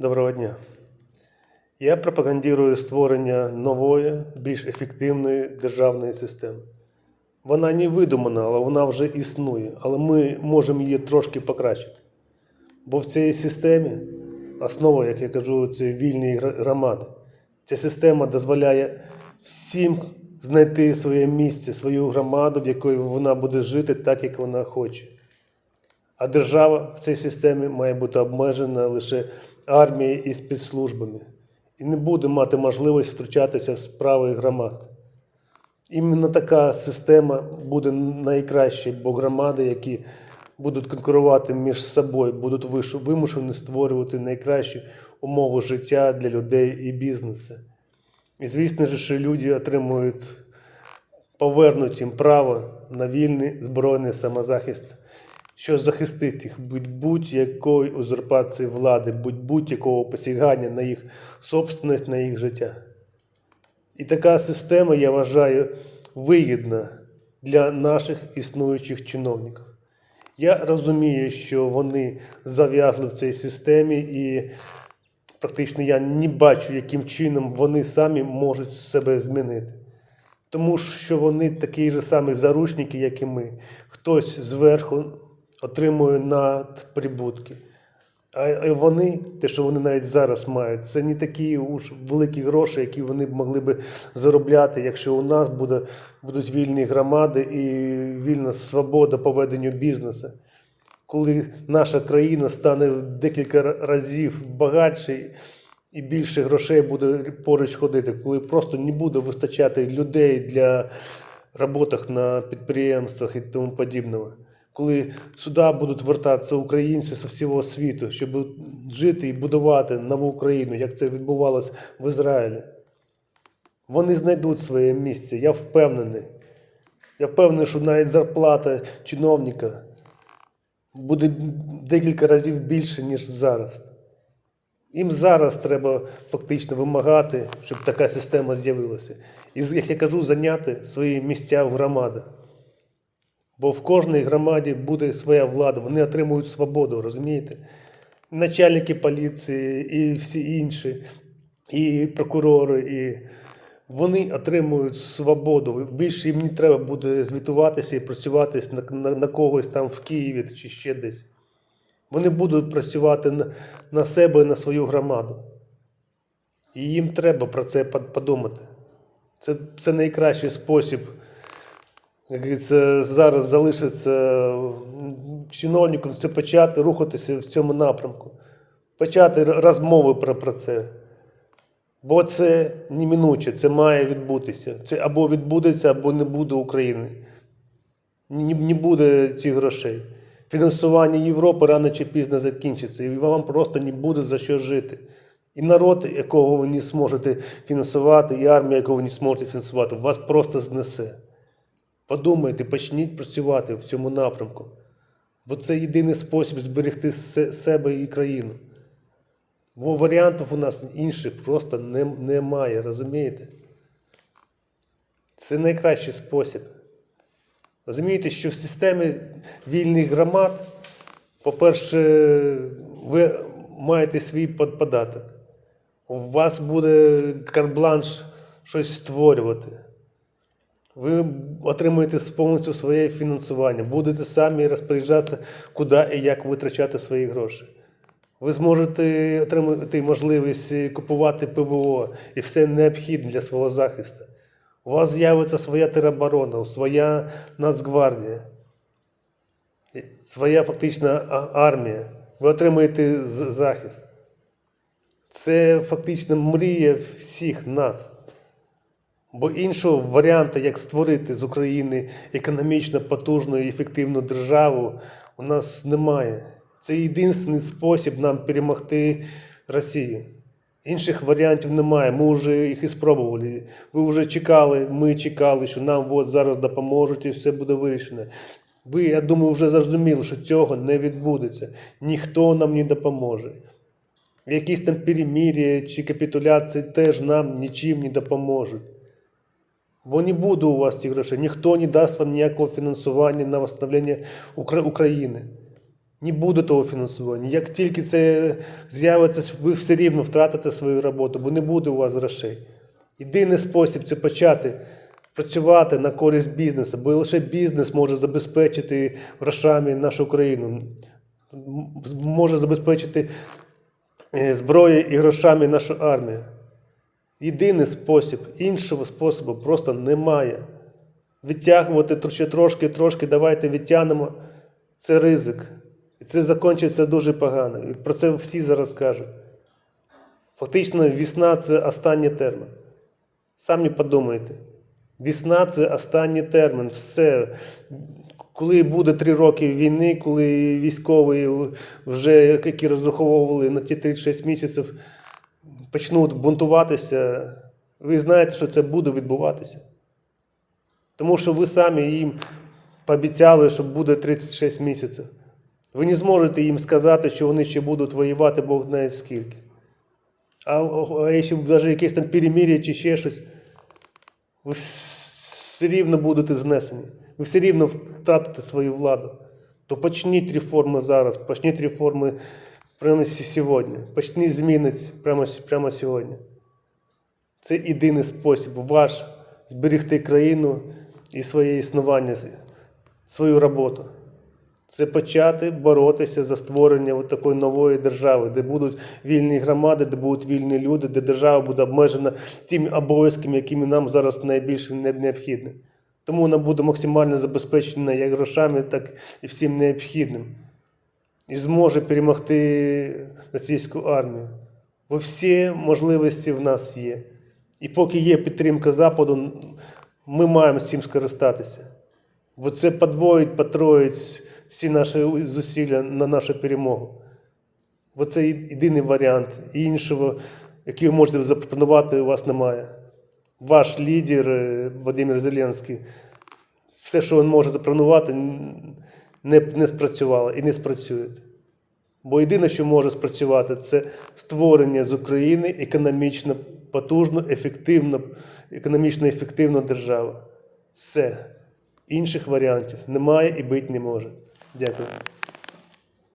Доброго дня. Я пропагандирую створення нової, більш ефективної державної системи. Вона не видумана, але вона вже існує, але ми можемо її трошки покращити. Бо в цій системі основа, як я кажу, це вільні громади. Ця система дозволяє всім знайти своє місце, свою громаду, в якій вона буде жити так, як вона хоче. А держава в цій системі має бути обмежена лише армією і спецслужбами і не буде мати можливість втручатися в справи громад. Іменно така система буде найкраща, бо громади, які будуть конкурувати між собою, будуть вимушені створювати найкращі умови життя для людей і бізнесу. І звісно що люди отримують повернуть їм право на вільний збройний самозахист, що захистить їх від будь-якої узурпації влади, будь- будь-якого посягання на їх собственність, на їх життя. І така система, я вважаю, вигідна для наших існуючих чиновників. Я розумію, що вони зав'язли в цій системі, і практично я не бачу, яким чином вони самі можуть себе змінити. Тому що вони такі ж самі заручники, як і ми. Хтось зверху отримує надприбутки. А вони, те, що вони навіть зараз мають, це не такі уж великі гроші, які вони б могли би заробляти, якщо у нас буде, будуть вільні громади і вільна свобода по веденню бізнесу. Коли наша країна стане в декілька разів багатше і більше грошей буде поруч ходити, коли просто не буде вистачати людей для роботи на підприємствах і тому подібного. Коли сюди будуть вертатися українці з всього світу, щоб жити і будувати нову Україну, як це відбувалося в Ізраїлі. Вони знайдуть своє місце, я впевнений. Я впевнений, що навіть зарплата чиновника буде декілька разів більше, ніж зараз. Їм зараз треба фактично вимагати, щоб така система з'явилася. І, як я кажу, зайняти свої місця в громадах. Бо в кожній громаді буде своя влада, вони отримують свободу, розумієте? Начальники поліції і всі інші, і прокурори, і вони отримують свободу. Більше їм не треба буде звітуватися і працювати на, на, на когось там в Києві чи ще десь. Вони будуть працювати на, на себе і на свою громаду. І їм треба про це подумати. Це, це найкращий спосіб як говориться, зараз залишиться чиновником, це почати рухатися в цьому напрямку, почати розмови про, про це. Бо це неминуче, це має відбутися. Це або відбудеться, або не буде України. Не, буде цих грошей. Фінансування Європи рано чи пізно закінчиться, і вам просто не буде за що жити. І народ, якого ви не зможете фінансувати, і армія, яку ви не зможете фінансувати, вас просто знесе. Подумайте, почніть працювати в цьому напрямку. Бо це єдиний спосіб зберегти себе і країну. Бо варіантів у нас інших просто не- немає, розумієте? Це найкращий спосіб. Розумієте, що в системі вільних громад, по-перше, ви маєте свій под- податок. У вас буде карбланш щось створювати. Ви отримуєте повністю своє фінансування, будете самі розпоряджатися, куди і як витрачати свої гроші. Ви зможете отримати можливість купувати ПВО і все необхідне для свого захисту. У вас з'явиться своя тероборона, своя Нацгвардія, своя фактична армія. Ви отримаєте захист. Це фактично мрія всіх нас. Бо іншого варіанту, як створити з України економічно потужну і ефективну державу, у нас немає. Це єдиний спосіб нам перемогти Росію. Інших варіантів немає. Ми вже їх і спробували. Ви вже чекали, ми чекали, що нам от зараз допоможуть і все буде вирішено. Ви, я думаю, вже зрозуміли, що цього не відбудеться. Ніхто нам не допоможе. Якісь там перемір'я чи капітуляції теж нам нічим не допоможуть. Бо не буде у вас цих грошей. Ніхто не дасть вам ніякого фінансування на восстановлення Укра- України. Не буде того фінансування. Як тільки це з'явиться, ви все рівно втратите свою роботу, бо не буде у вас грошей. Єдиний спосіб це почати працювати на користь бізнесу, бо лише бізнес може забезпечити грошами нашу країну, може забезпечити е, зброєю і грошами нашу армію. Єдиний спосіб, іншого способу просто немає. Відтягувати ще трошки, трошки, давайте відтягнемо. Це ризик. І це закінчиться дуже погано. І про це всі зараз кажуть. Фактично, весна це останній термін. Самі подумайте. Весна це останній термін. Все. Коли буде три роки війни, коли військові вже, які розраховували на ті 36 місяців, почнуть бунтуватися, ви знаєте, що це буде відбуватися. Тому що ви самі їм пообіцяли, що буде 36 місяців. Ви не зможете їм сказати, що вони ще будуть воювати, Бог знає скільки. А, а якщо навіть якесь там перемир'я чи ще щось, ви все рівно будете знесені. Ви все рівно втратите свою владу. То почніть реформи зараз, почніть реформи прямо сьогодні. Почніть зміни ці прямо, прямо сьогодні. Це єдиний спосіб ваш зберегти країну і своє існування, свою роботу. Це почати боротися за створення от такої нової держави, де будуть вільні громади, де будуть вільні люди, де держава буде обмежена тими обов'язками, якими нам зараз найбільше необхідні. Тому вона буде максимально забезпечена як грошами, так і всім необхідним. І зможе перемогти російську армію. Бо всі можливості в нас є. І поки є підтримка Западу, ми маємо з цим скористатися. Бо це подвоїть, потроїть всі наші зусилля на нашу перемогу. Бо це єдиний варіант. І іншого, який ви можете запропонувати, у вас немає. Ваш лідер е, Володимир Зеленський, все, що він може запропонувати, не, не спрацювало і не спрацює. Бо єдине, що може спрацювати, це створення з України економічно потужну, ефективну, економічно ефективну державу. Все. Інших варіантів немає і бить не може. Дякую.